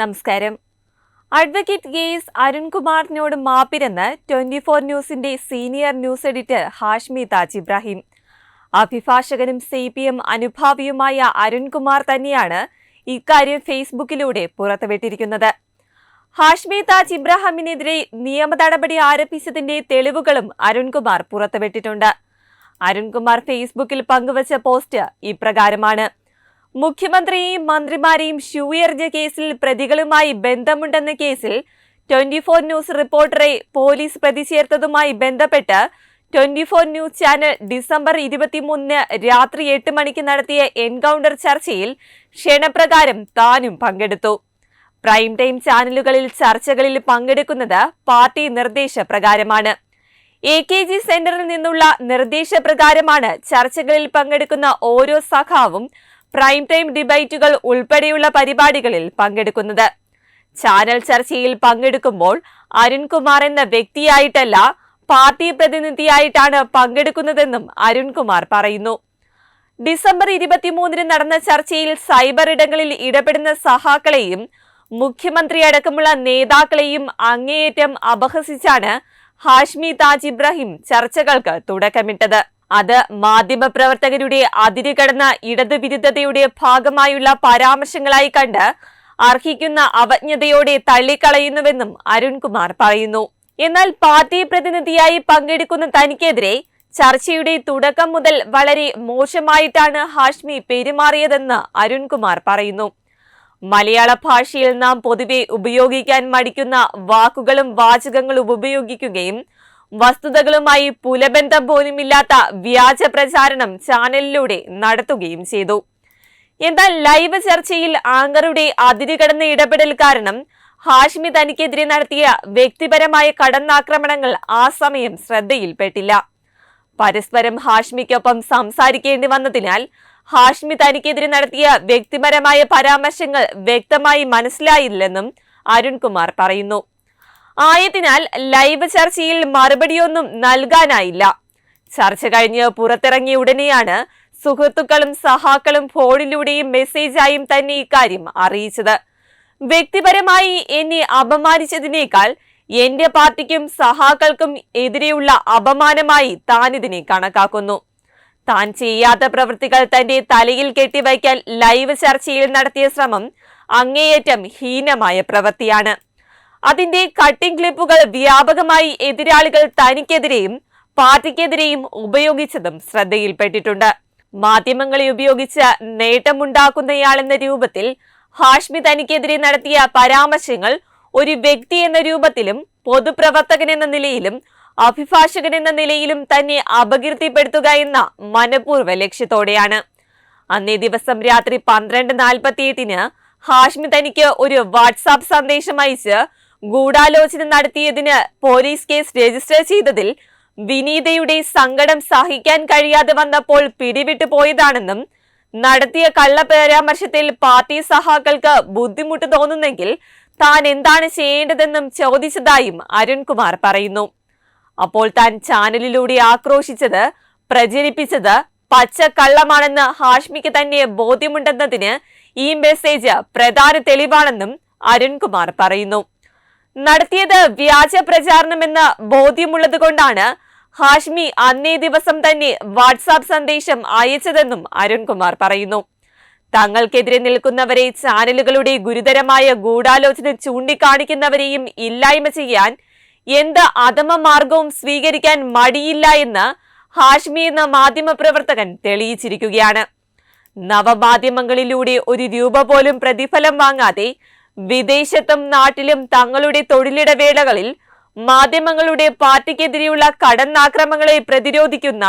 നമസ്കാരം. അഡ്വക്കേറ്റ് ഗെയ്സ് അരുൺകുമാറിനോട് മാപ്പിരെന്ന് ട്വന്റി ഫോർ ന്യൂസിന്റെ senior news editor Hashmi Taj Ibrahim. അഭിഭാഷകനും C P M അനുഭാവിയുമായ അരുൺകുമാർ തന്നെയാണ് ഇക്കാര്യം ഫേസ്ബുക്കിലൂടെ പുറത്തുവിട്ടിരിക്കുന്നത്. ഹാഷ്മി താജ് ഇബ്രാഹിമിനെതിരെ നിയമ നടപടി ആരംഭിച്ചതിന്റെ തെളിവുകളും അരുൺകുമാർ പുറത്തുവിട്ടിട്ടുണ്ട്. അരുൺകുമാർ ഫേസ്ബുക്കിൽ പങ്കുവച്ച പോസ്റ്റ് ഇപ്രകാരമാണ്. മുഖ്യമന്ത്രിയെയും മന്ത്രിമാരെയും ഷൂയെറിഞ്ഞ കേസിൽ പ്രതികളുമായി ബന്ധമുണ്ടെന്ന കേസിൽ ട്വന്റി ഫോർ ന്യൂസ് റിപ്പോർട്ടറെ പോലീസ് പ്രതി ചേർത്തതുമായി ബന്ധപ്പെട്ട് twenty four news channel December ഇരുപത്തിമൂന്നിന് രാത്രി എട്ട് മണിക്ക് നടത്തിയ എൻകൗണ്ടർ ചർച്ചയിൽ ക്ഷണപ്രകാരം താനും പങ്കെടുത്തു. പ്രൈം ടൈം ചാനലുകളിൽ ചർച്ചകളിൽ പങ്കെടുക്കുന്നത് പാർട്ടി നിർദ്ദേശപ്രകാരമാണ്. എ കെ ജി സെന്ററിൽ നിന്നുള്ള നിർദ്ദേശപ്രകാരമാണ് ചർച്ചകളിൽ പങ്കെടുക്കുന്ന ഓരോ സഖാവും പ്രൈം ടൈം ഡിബേറ്റുകൾ ഉൾപ്പെടെയുള്ള പരിപാടികളിൽ പങ്കെടുക്കുന്നത്. ചാനൽ ചർച്ചയിൽ പങ്കെടുക്കുമ്പോൾ അരുൺകുമാർ എന്ന വ്യക്തിയായിട്ടല്ല പാർട്ടി പ്രതിനിധിയായിട്ടാണ് പങ്കെടുക്കുന്നതെന്നും അരുൺകുമാർ പറയുന്നു. ഡിസംബർ ഇരുപത്തിമൂന്നിന് നടന്ന ചർച്ചയിൽ സൈബർ ഇടങ്ങളിൽ ഇടപെടുന്ന സഹാക്കളെയും മുഖ്യമന്ത്രി അടക്കമുള്ള നേതാക്കളെയും അങ്ങേയറ്റം അപഹസിച്ചാണ് ഹാഷ്മി താജ് ഇബ്രാഹിം ചർച്ചകൾക്ക് തുടക്കമിട്ടത്. അത് മാധ്യമപ്രവർത്തകരുടെ അതിരുകടന്ന ഇടതുവിരുദ്ധതയുടെ ഭാഗമായുള്ള പരാമർശങ്ങളായി കണ്ട് അർഹിക്കുന്ന അവജ്ഞതയോടെ തള്ളിക്കളയുന്നുവെന്നും അരുൺകുമാർ പറയുന്നു. എന്നാൽ പാർട്ടി പ്രതിനിധിയായി പങ്കെടുക്കുന്ന തനിക്കെതിരെ ചർച്ചയുടെ തുടക്കം മുതൽ വളരെ മോശമായിട്ടാണ് ഹാഷ്മി പെരുമാറിയതെന്ന് അരുൺകുമാർ പറയുന്നു. മലയാള ഭാഷയിൽ നാം പൊതുവെ ഉപയോഗിക്കാൻ മടിക്കുന്ന വാക്കുകളും വാചകങ്ങളും ഉപയോഗിക്കുകയും വസ്തുതകളുമായി പുലബന്ധം പോലുമില്ലാത്ത വ്യാജ പ്രചാരണം ചാനലിലൂടെ നടത്തുകയും ചെയ്തു. എന്നാൽ ലൈവ് ചർച്ചയിൽ ആങ്കറുടെ അതിരുകടന്ന ഇടപെടൽ കാരണം ഹാഷ്മി തനിക്കെതിരെ നടത്തിയ വ്യക്തിപരമായ കടന്നാക്രമണങ്ങൾ ആ സമയം ശ്രദ്ധയിൽപ്പെട്ടില്ല. പരസ്പരം ഹാഷ്മിക്കൊപ്പം സംസാരിക്കേണ്ടി വന്നതിനാൽ ഹാഷ്മി തനിക്കെതിരെ നടത്തിയ വ്യക്തിപരമായ പരാമർശങ്ങൾ വ്യക്തമായി മനസ്സിലായില്ലെന്നും അരുൺകുമാർ പറയുന്നു. ആയതിനാൽ ലൈവ് ചർച്ചയിൽ മറുപടിയൊന്നും നൽകാനായില്ല. ചർച്ച കഴിഞ്ഞ് പുറത്തിറങ്ങിയ ഉടനെയാണ് സുഹൃത്തുക്കളും സഹാക്കളും ഫോണിലൂടെയും മെസ്സേജായും തന്നെ ഇക്കാര്യം അറിയിച്ചത്. വ്യക്തിപരമായി എന്നെ അപമാനിച്ചതിനേക്കാൾ എന്റെ പാർട്ടിക്കും സഹാക്കൾക്കും എതിരെയുള്ള അപമാനമായി താൻ ഇതിനെ കണക്കാക്കുന്നു. താൻ ചെയ്യാത്ത പ്രവൃത്തികൾ തന്റെ തലയിൽ കെട്ടിവയ്ക്കാൻ ലൈവ് ചർച്ചയിൽ നടത്തിയ ശ്രമം അങ്ങേയറ്റം ഹീനമായ പ്രവൃത്തിയാണ്. അതിന്റെ കട്ടിംഗ് ക്ലിപ്പുകൾ വ്യാപകമായി എതിരാളികൾ തനിക്കെതിരെയും പാർട്ടിക്കെതിരെയും ഉപയോഗിച്ചതും ശ്രദ്ധയിൽപ്പെട്ടിട്ടുണ്ട്. മാധ്യമങ്ങളെ ഉപയോഗിച്ച് നേട്ടമുണ്ടാക്കുന്നയാളെന്ന രൂപത്തിൽ ഹാഷ്മി തനിക്കെതിരെ നടത്തിയ പരാമർശങ്ങൾ ഒരു വ്യക്തി എന്ന രൂപത്തിലും പൊതുപ്രവർത്തകൻ എന്ന നിലയിലും അഭിഭാഷകൻ എന്ന നിലയിലും തന്നെ അപകീർത്തിപ്പെടുത്തുക എന്ന മനഃപൂർവ ലക്ഷ്യത്തോടെയാണ്. അന്നേ ദിവസം രാത്രി പന്ത്രണ്ട് നാൽപ്പത്തിയെട്ടിന് ഹാഷ്മി തനിക്ക് ഒരു വാട്സാപ്പ് സന്ദേശം അയച്ച് ഗൂഢാലോചന നടത്തിയതിന് പോലീസ് കേസ് രജിസ്റ്റർ ചെയ്തതിൽ വിനീതയുടെ സങ്കടം സഹിക്കാൻ കഴിയാതെ വന്നപ്പോൾ പിടിവിട്ടു പോയതാണെന്നും നടത്തിയ കള്ള പരാമർശത്തിൽ പാർട്ടി സഹാക്കൾക്ക് ബുദ്ധിമുട്ട് തോന്നുന്നെങ്കിൽ താൻ എന്താണ് ചെയ്യേണ്ടതെന്നും ചോദിച്ചതായും അരുൺകുമാർ പറയുന്നു. അപ്പോൾ താൻ ചാനലിലൂടെ ആക്രോശിച്ചത് പ്രചരിപ്പിച്ചത് പച്ച കള്ളമാണെന്ന് ഹാഷ്മിക്ക് തന്നെ ബോധ്യമുണ്ടെന്നതിന് ഈ മെസ്സേജ് പ്രധാന തെളിവാണെന്നും അരുൺകുമാർ പറയുന്നു. നടത്തിയത് വ്യാജ പ്രചാരണമെന്ന് ബോധ്യമുള്ളത് കൊണ്ടാണ് ഹാഷ്മി അന്നേ ദിവസം തന്നെ വാട്സാപ്പ് സന്ദേശം അയച്ചതെന്നും അരുൺകുമാർ പറയുന്നു. തങ്ങൾക്കെതിരെ നിൽക്കുന്നവരെ ചാനലുകളുടെ ഗുരുതരമായ ഗൂഢാലോചന ചൂണ്ടിക്കാണിക്കുന്നവരെയും ഇല്ലായ്മ ചെയ്യാൻ എന്ത് അധമ മാർഗവും സ്വീകരിക്കാൻ മടിയില്ല എന്ന് ഹാഷ്മി എന്ന മാധ്യമപ്രവർത്തകൻ തെളിയിച്ചിരിക്കുകയാണ്. നവമാധ്യമങ്ങളിലൂടെ ഒരു രൂപ പോലും പ്രതിഫലം വാങ്ങാതെ വിദേശത്തും നാട്ടിലും തങ്ങളുടെ തൊഴിലിടവേളകളിൽ മാധ്യമങ്ങളുടെ പാർട്ടിക്കെതിരെയുള്ള കടന്നാക്രമങ്ങളെ പ്രതിരോധിക്കുന്ന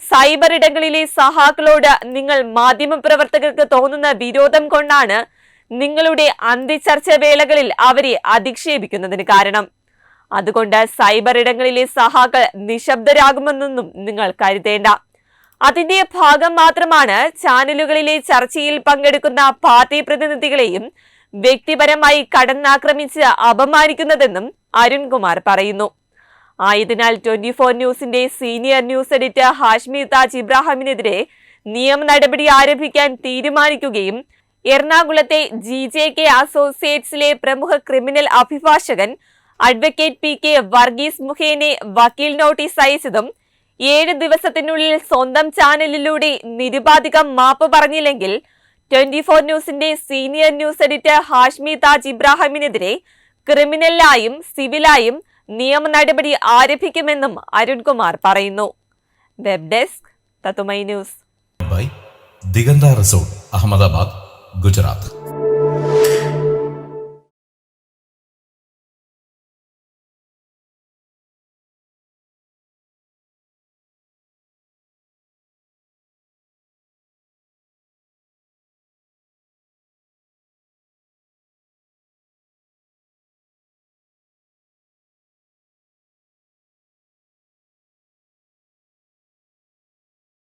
സൈബർ ഇടങ്ങളിലെ സഹാക്കളോട് നിങ്ങൾ മാധ്യമപ്രവർത്തകർക്ക് തോന്നുന്ന വിരോധം കൊണ്ടാണ് നിങ്ങളുടെ അന്ത്യചർച്ച വേളകളിൽ അവരെ അധിക്ഷേപിക്കുന്നതിന് കാരണം. അതുകൊണ്ട് സൈബർ ഇടങ്ങളിലെ സഹാക്കൾ നിശബ്ദരാകുമെന്നൊന്നും നിങ്ങൾ കരുതേണ്ട. അതിന്റെ ഭാഗം മാത്രമാണ് ചാനലുകളിലെ ചർച്ചയിൽ പങ്കെടുക്കുന്ന പാർട്ടി പ്രതിനിധികളെയും വ്യക്തിപരമായി കടന്നാക്രമിച്ച് അപമാനിക്കുന്നതെന്നും അരുൺകുമാർ പറയുന്നു. ആയതിനാൽ ട്വന്റി ഫോർ ന്യൂസിന്റെ senior news editor Hashmi Taj ഇബ്രാഹിമിനെതിരെ നിയമ നടപടി ആരംഭിക്കാൻ തീരുമാനിക്കുകയും എറണാകുളത്തെ ജി ജെ കെ അസോസിയേറ്റ്സിലെ പ്രമുഖ ക്രിമിനൽ അഭിഭാഷകൻ അഡ്വക്കേറ്റ് പി കെ വർഗീസ് മുഖേനെ വക്കീൽ നോട്ടീസ് അയച്ചതും ഏഴ് ദിവസത്തിനുള്ളിൽ സ്വന്തം ചാനലിലൂടെ നിരുപാധികം മാപ്പ് പറഞ്ഞില്ലെങ്കിൽ ട്വന്റി ഫോർ ന്യൂസിന്റെ senior news editor Hashmi Taj ഇബ്രാഹിമിനെതിരെ ക്രിമിനലായും സിവിലായും നിയമ നടപടി ആരംഭിക്കുമെന്നും അരുൺകുമാർ പറയുന്നു. Web desk news. Digantha resort Ahmedabad Gujarat.